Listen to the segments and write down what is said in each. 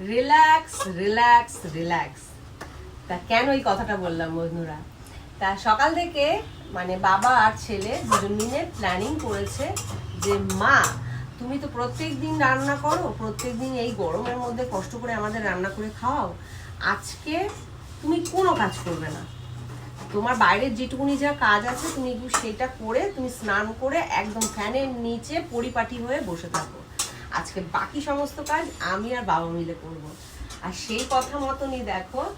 Relax relax relax তা কেন এই কথাটা বললাম বন্ধুরা তা সকাল থেকে মানে বাবা আর ছেলে দুজন মিলে প্ল্যানিং করেছে যে, মা, তুমি তো প্রত্যেক দিন রান্না করো প্রত্যেক দিন এই গরমের মধ্যে কষ্ট করে আমাদের রান্না করে খাওয়াও। আজকে তুমি কোনো কাজ করবে না। তোমার বাইরের যেটুকুনি যা কাজ আছে, তুমি সেটা করে, তুমি স্নান করে একদম ফ্যানের নিচে পরিপাটি হয়ে বসে থাকো। আজকে বাকি সমস্ত কাজ আমি আর বাবা মিলে করব। আর সেই কথা মতনই দেখো,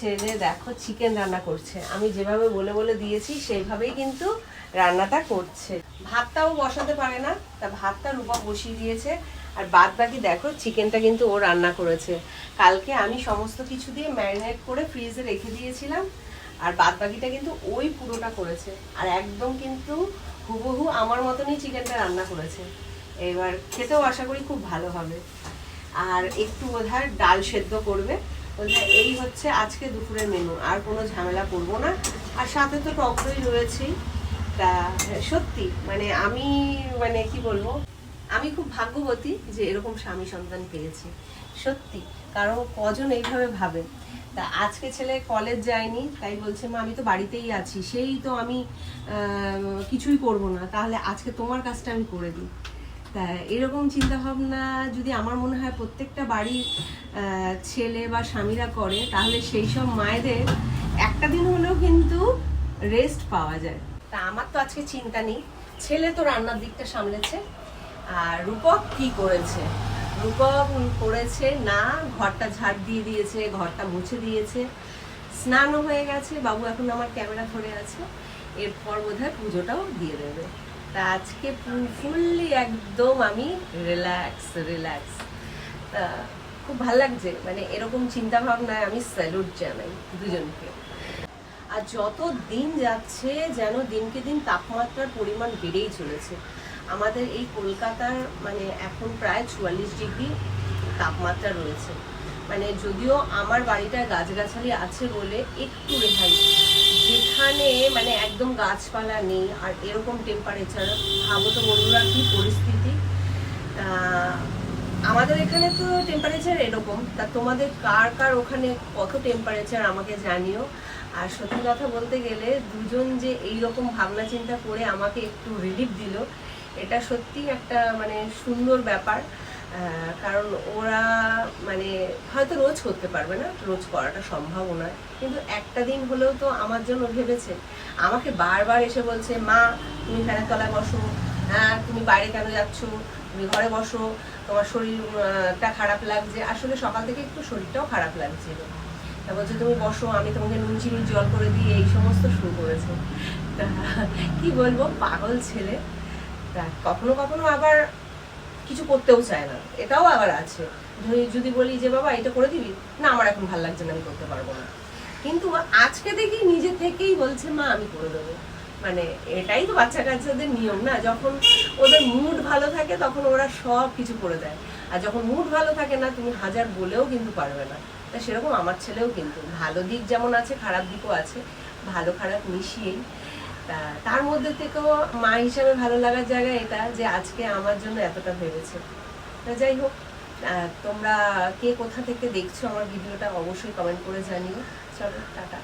ছেলে দেখো চিকেন রান্না করছে। আমি যেভাবে বলে বলে দিয়েছি, সেইভাবেই কিন্তু রান্নাটা করছে। ভাতটাও বসাতে পারে না, তা ভাতটা রূপা বসিয়ে দিয়েছে। আর বাদ বাকি দেখো চিকেনটা কিন্তু ও রান্না করেছে। কালকে আমি সমস্ত কিছু দিয়ে ম্যারিনেট করে ফ্রিজে রেখে দিয়েছিলাম। আর বাদ বাকিটা কিন্তু ওই পুরোটা করেছে। আর একদম কিন্তু হুবহু আমার মতনই চিকেনটা রান্না করেছে। এবার খেতেও আশা করি খুব ভালো হবে। আর একটু বোধহয় ডাল সেদ্ধ করবে। এই হচ্ছে আজকে দুপুরের মেনু আর কোনো ঝামেলা করব না। আর সাথে তো টক দই রয়েছেই। তা, সত্যি মানে আমি মানে কি বলব, আমি খুব ভাগ্যবতী যে এরকম স্বামী সন্তান পেয়েছি। সত্যি, কারণ কজন এইভাবে ভাবে? তা আজকে ছেলে কলেজ যায়নি, তাই বলছে, মা, আমি তো বাড়িতেই আছি, সেই তো আমি কিছুই করব না। তাহলে আজকে তোমার কাজটা আমি করে দিই। তা এরকম চিন্তা ভাবনা যদি আমার মনে হয় প্রত্যেকটা বাড়ির ছেলে বা স্বামীরা করে, তাহলে সেই সব মায়েদের একটা দিন হলেও কিন্তু রেস্ট পাওয়া যায়। তা আমার তো আজকে চিন্তা নেই। ছেলে তো রান্নার দিকটা সামলেছে। আর রূপক কি করেছে? রূপক করেছে না, ঘরটা ঝাড় দিয়ে দিয়েছে, ঘরটা মুছে দিয়েছে। স্নানও হয়ে গেছে, বাবু এখন আমার ক্যামেরা ধরে আছে। এরপর বোধহয় পুজোটাও দিয়ে দেবে। তা আজকে ফুললি একদম আমি রিল্যাক্স রিল্যাক্স তা খুব ভালো লাগছে মানে এরকম চিন্তা ভাবনায় আমি স্যালুট জানাই দুজনকে। আর যত দিন যাচ্ছে, যেন দিনকে দিন তাপমাত্রার পরিমাণ বেড়েই চলেছে। আমাদের এই কলকাতার মানে এখন প্রায় চুয়াল্লিশ ডিগ্রি তাপমাত্রা রয়েছে। মানে যদিও আমার বাড়িটা গাছগাছালি আছে বলে একটু রেহাই যেখানে মানে একদম গাছপালা নেই আর এরকম টেম্পারেচার ভাবো তো বন্ধুরা কি পরিস্থিতি। আমাদের এখানে তো টেম্পারেচার এরকম, তা তোমাদের কার কার ওখানে কত টেম্পারেচার আমাকে জানিও। আর সত্যি কথা বলতে গেলে দুজন যে এই রকম ভাবনা চিন্তা করে আমাকে একটু রিলিফ দিল, এটা সত্যি একটা মানে সুন্দর ব্যাপার। কারণ ওরা মানে হয়তো রোজ করতে পারবে না, রোজ করাটা সম্ভব নয়। কিন্তু একটা দিন হলেও তো আমার জন্য ভেবেছে। আমাকে বারবার এসে বলছে, মা, তুমি ফ্যানের তলায় বসো। হ্যাঁ তুমি বাইরে কেন যাচ্ছ? তুমি ঘরে বসো। তোমার শরীরটা খারাপ লাগছে। আসলে সকাল থেকে একটু শরীরটাও খারাপ লাগছিল। তা বলছে, তুমি বসো, আমি তোমাকে নুন চিনির জল করে দিই এই সমস্ত শুরু করেছে। তা কি বলব, পাগল ছেলে। তা কখনো কখনো আবার কিছু করতেও চায় না। এটাও আবার আছে। যদি- বলি যে, বাবা, এটা করে দিবি? না, আমার এখন ভালো লাগছে না, আমি করতে পারব না। কিন্তু আজকে দেখি নিজে থেকেই বলছে, মা, আমি করে দেবো। মানে এটাই তো বাচ্চা কাচ্চাদের নিয়ম না? যখন ওদের মুড ভালো থাকে, তখন ওরা সব কিছু করে দেয়। আর যখন মুড ভালো থাকে না, তুমি হাজার বলেও কিন্তু পারবে না। তা সেরকম আমার ছেলেও কিন্তু। ভালো দিক যেমন আছে, খারাপ দিকও আছে। ভালো খারাপ মিশিয়েই। তা তার মধ্যে থেকেও মা হিসাবে ভালো লাগার জায়গা এটা যে আজকে আমার জন্য এতটা ভেবেছে। যাই হোক তোমরা কে কোথা থেকে দেখছ আমার ভিডিওটা অবশ্যই কমেন্ট করে জানিও। চলো, টাটা।